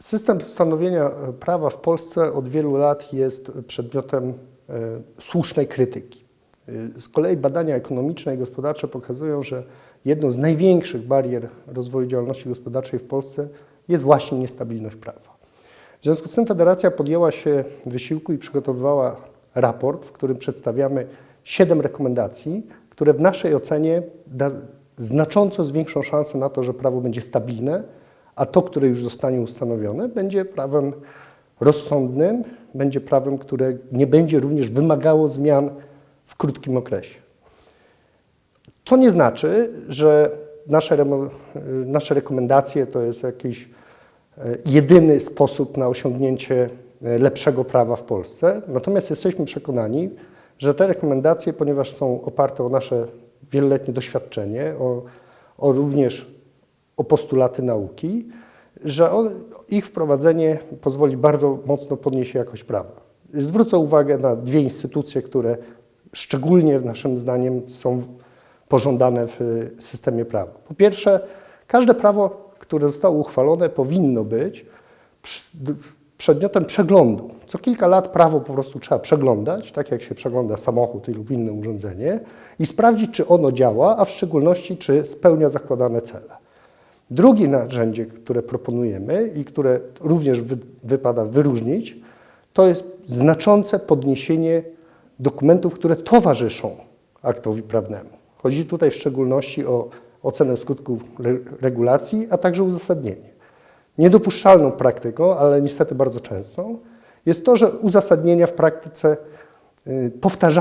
System stanowienia prawa w Polsce od wielu lat jest przedmiotem e, słusznej krytyki. E, Z kolei badania ekonomiczne i gospodarcze pokazują, że jedną z największych barier rozwoju działalności gospodarczej w Polsce jest właśnie niestabilność prawa. W związku z tym Federacja podjęła się wysiłku i przygotowywała raport, w którym przedstawiamy siedem rekomendacji, które w naszej ocenie znacząco zwiększą szansę na to, że prawo będzie stabilne, a to, które już zostanie ustanowione, będzie prawem rozsądnym, będzie prawem, które nie będzie również wymagało zmian w krótkim okresie. To nie znaczy, że nasze, nasze rekomendacje to jest jakiś e, jedyny sposób na osiągnięcie e, lepszego prawa w Polsce. Natomiast jesteśmy przekonani, że te rekomendacje, ponieważ są oparte o nasze wieloletnie doświadczenie, o, o również o postulaty nauki, że on, ich wprowadzenie pozwoli bardzo mocno podnieść jakość prawa. Zwrócę uwagę na dwie instytucje, które szczególnie naszym zdaniem są pożądane w y, systemie prawa. Po pierwsze, każde prawo, które zostało uchwalone, powinno być przedmiotem przeglądu. Co kilka lat prawo po prostu trzeba przeglądać, tak jak się przegląda samochód lub inne urządzenie, i sprawdzić, czy ono działa, a w szczególności, czy spełnia zakładane cele. Drugie narzędzie, które proponujemy i które również wy, wypada wyróżnić, to jest znaczące podniesienie dokumentów, które towarzyszą aktowi prawnemu. Chodzi tutaj w szczególności o ocenę skutków re, regulacji, a także uzasadnienie. Niedopuszczalną praktyką, ale niestety bardzo częstą, jest to, że uzasadnienia w praktyce y, powtarzają